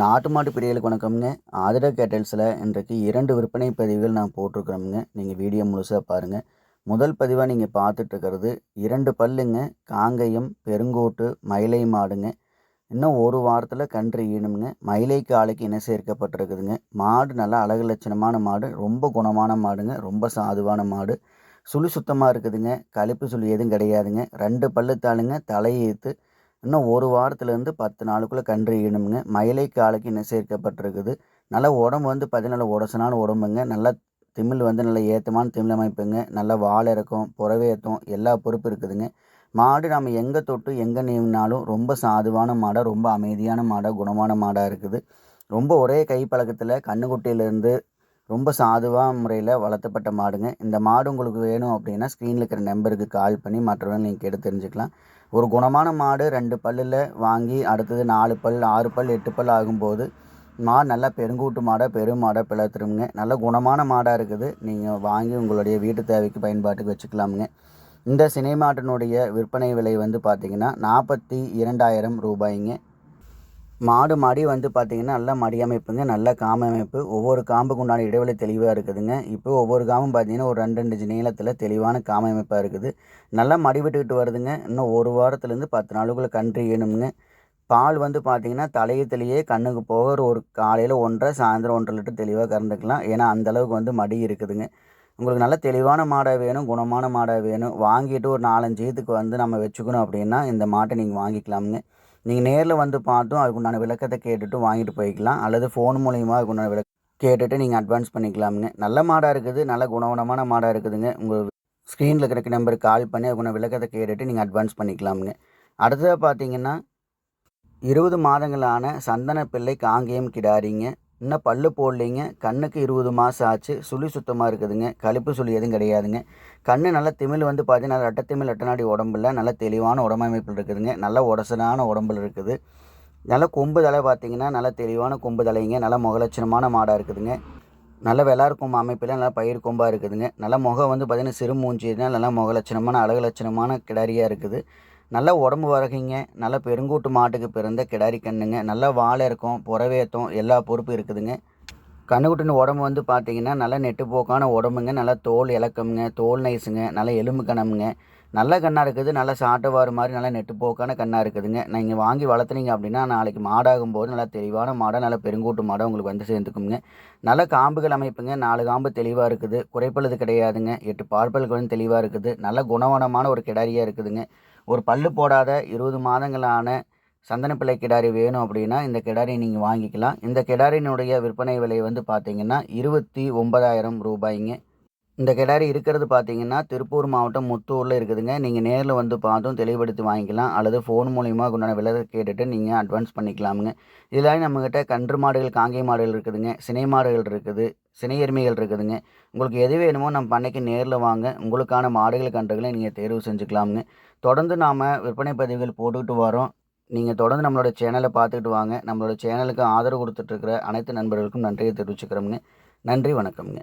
நாட்டு மாட்டு பிரியலுக்கு வணக்கம்ங்க. ஆதிர கேட்டல்ஸில் இன்றைக்கு இரண்டு விற்பனை பதிவுகள் நான் போட்டிருக்கிறோம்ங்க. நீங்கள் வீடியோ முழுசாக பாருங்கள் முதல் பதிவாக நீங்கள் பார்த்துட்ருக்கிறது இரண்டு பல்லுங்க. காங்கயம் பெருங்கோட்டு மயிலை மாடுங்க. இன்னும் ஒரு வாரத்தில் கன்று ஈனுங்க மயிலை காலைக்கு இணை சேர்க்கப்பட்டிருக்குதுங்க. மாடு நல்லா அழகு லட்சணமான மாடு. ரொம்ப குணமான மாடுங்க. ரொம்ப சாதுவான மாடு. சுழி சுத்தமாக இருக்குதுங்க. கழிப்பு சுழி எதுவும் கிடையாதுங்க. ரெண்டு பல்லு தாளுங்க. தலையேற்று இன்னும் ஒரு வாரத்துலேருந்து பத்து நாளுக்குள்ளே கன்று ஈனுமுங்க மயிலை காலைக்கு இன்னும் சேர்க்கப்பட்டிருக்குது. நல்லா உடம்பு வந்து பார்த்தீங்கன்னா உடசனான உடம்புங்க. நல்லா திமிழ் வந்து நல்லா ஏற்றமான திமிழ் அமைப்புங்க. நல்லா வால் இறக்கம் புறவேத்தம் எல்லா பொறுப்பு இருக்குதுங்க. மாடு நம்ம எங்கே தொட்டு எங்கே நீவினாலும் ரொம்ப சாதுவான மாடாக ரொம்ப அமைதியான மாடாக குணமான மாடாக இருக்குது. ரொம்ப ஒரே கை பழக்கத்தில் கண்ணுக்குட்டியிலேருந்து ரொம்ப சாதுவாக முறையில் வளர்த்தப்பட்ட மாடுங்க. இந்த மாடு உங்களுக்கு வேணும் அப்படின்னா ஸ்க்ரீனில் இருக்கிற நம்பருக்கு கால் பண்ணி மற்றவங்க நீங்கள் கேட்டு தெரிஞ்சுக்கலாம். ஒரு குணமான மாடு ரெண்டு பல்லில் வாங்கி அடுத்தது நாலு பல் ஆறு பல் எட்டு பல் ஆகும்போது மாடு நல்லா பெருங்கூட்டு மாடாக பெரும் மாடாக பிளத்துருங்க நல்ல குணமான மாடாக இருக்குது. நீங்கள் வாங்கி உங்களுடைய வீட்டு தேவைக்கு பயன்பாட்டுக்கு வச்சுக்கலாமுங்க. இந்த சினை மாட்டினுடைய விற்பனை விலை வந்து பார்த்திங்கன்னா நாற்பத்தி இரண்டாயிரம் ரூபாய்ங்க. மாடு மாடி வந்து பார்த்திங்கன்னா நல்ல மடி அமைப்புங்க நல்ல காம்பு அமைப்பு. ஒவ்வொரு காம்புக்கு உண்டான இடைவெளி தெளிவாக இருக்குதுங்க. இப்போ ஒவ்வொரு காம்பும் பார்த்திங்கன்னா ஒரு ரெண்டு ரெண்டு நீளத்தில் தெளிவான காம்பு அமைப்பாக இருக்குது. நல்லா மடி விட்டுக்கிட்டு வருதுங்க. இன்னும் ஒரு வாரத்துலேருந்து பத்து நாளுக்குள்ளே கன்று ஈணுமுங்க பால் வந்து பார்த்திங்கன்னா தலையத்திலேயே கண்ணுக்கு போக ஒரு காலையில் ஒன்றரை சாயந்தரம் ஒன்றரை லிட்டர் தெளிவாக கறந்துக்கலாம். ஏன்னா அந்தளவுக்கு வந்து மடி இருக்குதுங்க. உங்களுக்கு நல்ல தெளிவான மாடாக வேணும் குணமான மாடாக வேணும். வாங்கிட்டு ஒரு நாலஞ்சு இதுக்கு வந்து நம்ம வச்சுக்கணும் அப்படின்னா இந்த மாட்டை நீங்கள் வாங்கிக்கலாமுங்க. நீங்கள் நேரில் வந்து பார்த்தும் அதுக்குண்டான விளக்கத்தை கேட்டுட்டு வாங்கிட்டு போய்க்கலாம். அல்லது ஃபோன் மூலியமாக அதுக்குண்டான விளக்க கேட்டுட்டு நீங்கள் அட்வான்ஸ் பண்ணிக்கலாமுங்க. நல்ல மாடாக இருக்குது நல்ல குணகுணமான மாடாக இருக்குதுங்க. உங்கள் ஸ்க்ரீனில் இருக்கிற நம்பருக்கு கால் பண்ணி அதுக்குண்டான விளக்கத்தை கேட்டுட்டு நீங்கள் அட்வான்ஸ் பண்ணிக்கலாமுங்க. அடுத்ததாக பார்த்தீங்கன்னா இருபது மாதங்களான சந்தன பிள்ளை காங்கேயம் கிடாரிங்க. இன்னும் பல்லு போடலிங்க. கண்ணுக்கு இருபது மாதம் ஆச்சு. சுழி சுத்தமாக இருக்குதுங்க. கழிப்பு சுழி எதுவும் கிடையாதுங்க. கண் நல்லா திமிழ் வந்து பார்த்தீங்கன்னா ரெட்டை திமிழ் ரெட்டநாடி உடம்புல நல்ல தெளிவான உடம்பமைப்பில் இருக்குதுங்க. நல்ல உடசனான உடம்புல இருக்குது. நல்ல கொம்பு தலை பார்த்தீங்கன்னா நல்ல தெளிவான கொம்பு தலைங்க. நல்ல முகலட்சணமான மாடாக இருக்குதுங்க. நல்ல வெள்ளார் அமைப்பில் நல்லா பயிர் கொம்பாக இருக்குதுங்க. நல்ல முகம் வந்து பார்த்திங்கன்னா சிறு மூஞ்சினா நல்லா முகலட்சணமான அழகு லட்சணமான கிடாரியாக இருக்குது. நல்ல உடம்பு வரகைங்க நல்ல பெருங்கூட்டு மாட்டுக்கு பிறந்த கிடாரி கண்ணுங்க. நல்லா வாழை இருக்கும் புறவேத்தம் எல்லா பொறுப்பும் இருக்குதுங்க. கண்ணுக்குட்டின உடம்பு வந்து பார்த்தீங்கன்னா நல்லா நெட்டுப்போக்கான உடம்புங்க. நல்லா தோல் இலக்கமுங்க தோல் நைஸுங்க நல்லா எலும்பு கணமுங்க. நல்ல கண்ணாக இருக்குது நல்லா சாட்டுவார் மாதிரி நல்லா நெட்டுப்போக்கான கண்ணாக இருக்குதுங்க. நீங்கள் வாங்கி வளர்த்துனீங்க அப்படின்னா நாளைக்கு மாடாகும் போது நல்லா தெளிவான மாடாக நல்லா பெருங்கூட்டு மாடாக உங்களுக்கு வந்து சேர்ந்துக்குங்க. நல்ல காம்புகள் அமைப்புங்க. நாலு காம்பு தெளிவாக இருக்குது. குறைப்பழுது கிடையாதுங்க. எட்டு பார்ப்பல்கள் வந்து தெளிவாக இருக்குது. நல்ல குணவனமான ஒரு கிடாரியாக இருக்குதுங்க. ஒரு பல்லு போடாத இருபது மாதங்களான சந்தனப்பிள்ளை கிடாரி வேணும் அப்படின்னா இந்த கிடாரி நீங்கள் வாங்கிக்கலாம். இந்த கிடாரினுடைய விற்பனை விலை வந்து பார்த்தீங்கன்னா இருபத்தி ஒன்பதாயிரம் ரூபாய்ங்க. இந்த கிடாரி இருக்கிறது பார்த்தீங்கன்னா திருப்பூர் மாவட்டம் முத்தூரில் இருக்குதுங்க. நீங்கள் நேரில் வந்து பார்த்தும் தெளிவுபடுத்தி வாங்கிக்கலாம். அல்லது ஃபோன் மூலிமா உண்டான விலை கேட்டுட்டு நீங்கள் அட்வான்ஸ் பண்ணிக்கலாமுங்க. இதில் நம்மக்கிட்ட கன்று மாடுகள் காங்கை மாடுகள் இருக்குதுங்க. சினை மாடுகள் இருக்குது. சினை எருமைகள் இருக்குதுங்க. உங்களுக்கு எது வேணுமோ நம்ம பண்ணைக்கு நேரில் வாங்க. உங்களுக்கான மாடுகள் கன்றுகளை நீங்கள் தேர்வு செஞ்சுக்கலாமுங்க. தொடர்ந்து நாம் விற்பனை பதிவுகள் போட்டுக்கிட்டு வரோம். நீங்கள் தொடர்ந்து நம்மளோட சேனலை பார்த்துக்கிட்டு வாங்க. நம்மளோட சேனலுக்கு ஆதரவு கொடுத்துட்ருக்கிற அனைத்து நண்பர்களுக்கும் நன்றியை தெரிவிச்சுக்கிறோமுங்க. நன்றி வணக்கம்ங்க.